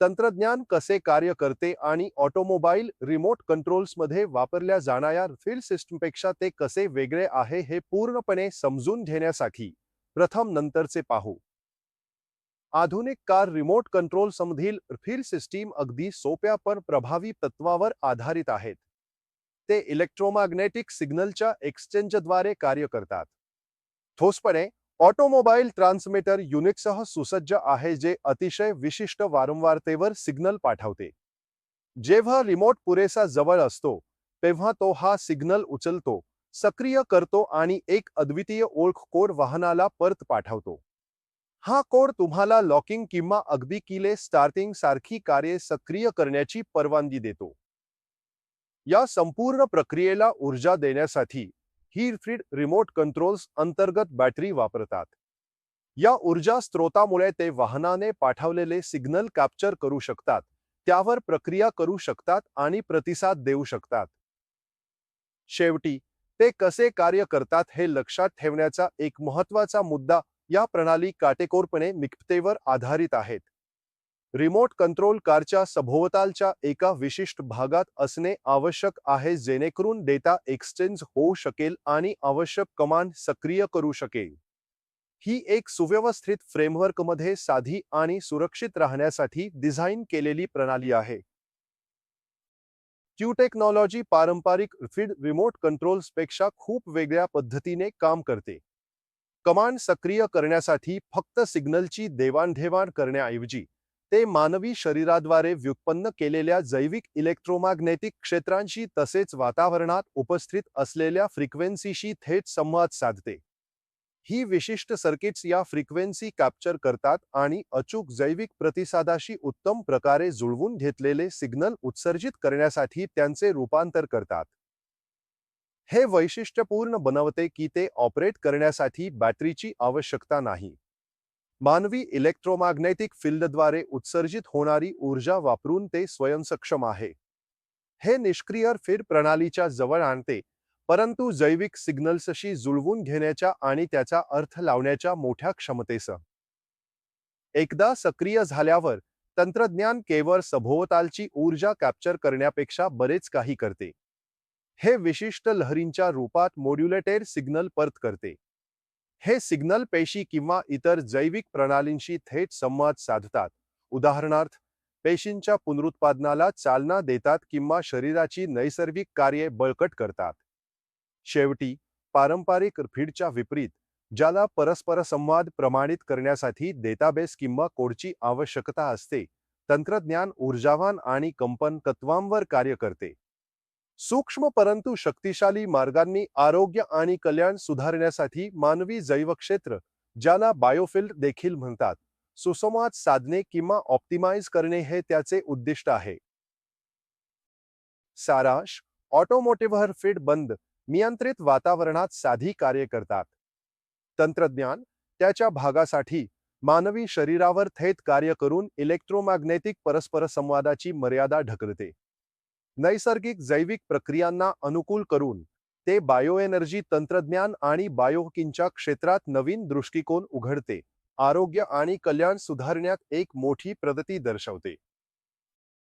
तंत्रज्ञान कसे कार्य करते आणि ऑटोमोबाईल रिमोट कंट्रोल्समध्ये वापरल्या जाणाऱ्या फील्ड सिस्टमपेक्षा ते कसे वेगळे आहे हे पूर्णपणे समजून घेण्यासाठी प्रथम नंतरचे पाहू. आधुनिक कार रिमोट कंट्रोल्समधील फील्ड सिस्टीम अगदी सोप्या पण प्रभावी तत्वावर आधारित आहेत. ते इलेक्ट्रोमॅग्नेटिक सिग्नलच्या एक्सचेंजद्वारे कार्य करतात. ठोसपणे ऑटोमोबाईल ट्रान्समीटर युनिटसह सुसज्ज आहे जे अतिशय विशिष्ट वारंवारतेवर सिग्नल पाठवते. जेव्हा रिमोट पुरेसा जवळ असतो तेव्हा तो हा सिग्नल उचलतो सक्रिय करतो आणि एक अद्वितीय ओळख कोड वाहनाला परत पाठवतो. हा कोड तुम्हाला लॉकिंग किंवा अगदी किले स्टार्टिंग सारखी कार्ये सक्रिय करण्याची परवानगी देतो. या संपूर्ण प्रक्रियेला ऊर्जा देण्यासाठी हीरफ्रीड रिमोट कंट्रोल्स अंतर्गत बॅटरी वापरतात. या ऊर्जा स्त्रोतामुळे ते वाहनाने पाठवलेले सिग्नल कॅप्चर करू शकतात त्यावर प्रक्रिया करू शकतात आणि प्रतिसाद देऊ शकतात. शेवटी ते कसे कार्य करतात हे लक्षात ठेवण्याचा एक महत्त्वाचा मुद्दा या प्रणाली काटेकोरपणे मिकतेवर आधारित आहेत. रिमोट कंट्रोल कारच्या सभोवतालच्या एका विशिष्ट भागात असणे आवश्यक आहे जेणेकरून डेटा एक्सचेंज होऊ शकेल आणि आवश्यक कमांड सक्रिय करू शकेल. ही एक सुव्यवस्थित फ्रेमवर्कमध्ये साधी आणि सुरक्षित राहण्यासाठी डिझाईन केलेली प्रणाली आहे. क्यू टेक्नॉलॉजी पारंपरिक फीड रिमोट कंट्रोल्सपेक्षा खूप वेगळ्या पद्धतीने काम करते. कमांड सक्रिय करण्यासाठी फक्त सिग्नलची देवाणघेवाण करण्याऐवजी ते मानवी शरीराद्वारे व्युत्पन्न केलेल्या जैविक इलेक्ट्रोमॅग्नेटिक क्षेत्रांशी तसेच वातावरणात उपस्थित असलेल्या फ्रिक्वेन्सीशी थेट संवाद साधते. ही विशिष्ट सर्किट्स या फ्रिक्वेन्सी कॅप्चर करतात आणि अचूक जैविक प्रतिसादाशी उत्तम प्रकारे जुळवून घेतलेले सिग्नल उत्सर्जित करण्यासाठी त्यांचे रूपांतर करतात. हे वैशिष्ट्यपूर्ण बनवते की ते ऑपरेट करण्यासाठी बॅटरीची आवश्यकता नाही. मानवी इलेक्ट्रोमॅग्नेटिक फील्डद्वारे उत्सर्जित होणारी ऊर्जा वापरून ते स्वयंसक्षम आहे. हे निष्क्रिय फिर प्रणालीच्या जवळ आणते परंतु जैविक सिग्नल्सशी जुळवून घेण्याच्या आणि त्याचा अर्थ लावण्याच्या मोठ्या क्षमतेसह. एकदा सक्रिय झाल्यावर तंत्रज्ञान केवळ सभोवतालची ऊर्जा कॅप्चर करण्यापेक्षा बरेच काही करते. हे विशिष्ट लहरींच्या रूपात मॉड्युलेटेड सिग्नल परत करते. हे सिग्नल पेशी किंवा इतर जैविक प्रणालींशी थेट संवाद साधतात. उदाहरणार्थ पेशींच्या पुनरुत्पादनाला चालना देतात किंवा शरीराची नैसर्गिक कार्ये बळकट करतात. शेवटी पारंपरिक फीडच्या विपरीत ज्याला परस्पर संवाद प्रमाणित करण्यासाठी डेटाबेस किंवा कोडची आवश्यकता असते तंत्रज्ञान ऊर्जावान आणि कंपन तत्वांवर कार्य करते. सूक्ष्म परंतु शक्तिशाली मार्गांनी आरोग्य आणि कल्याण सुधारण्यासाठी मानवी जैवक्षेत्र ज्याला बायोफिल्ड देखील म्हणतात सुसंवाद साधणे किंवा ऑप्टिमाइज करणे हे त्याचे उद्दिष्ट आहे. सारांश ऑटोमोटिव्हर फीड बंद नियंत्रित वातावरणात साधी कार्य करतात. तंत्रज्ञान त्याच्या भागासाठी मानवी शरीरावर थेट कार्य करून इलेक्ट्रोमॅग्नेटिक परस्पर संवादाची मर्यादा ढकलते. नैसर्गिक जैविक प्रक्रियांना अनुकूल करून ते बायोएनर्जी तंत्रज्ञान आणि बायोहकिंगच्या क्षेत्रात नवीन दृष्टिकोन उघडते. आरोग्य आणि कल्याण सुधारण्यात एक मोठी प्रगती दर्शवते.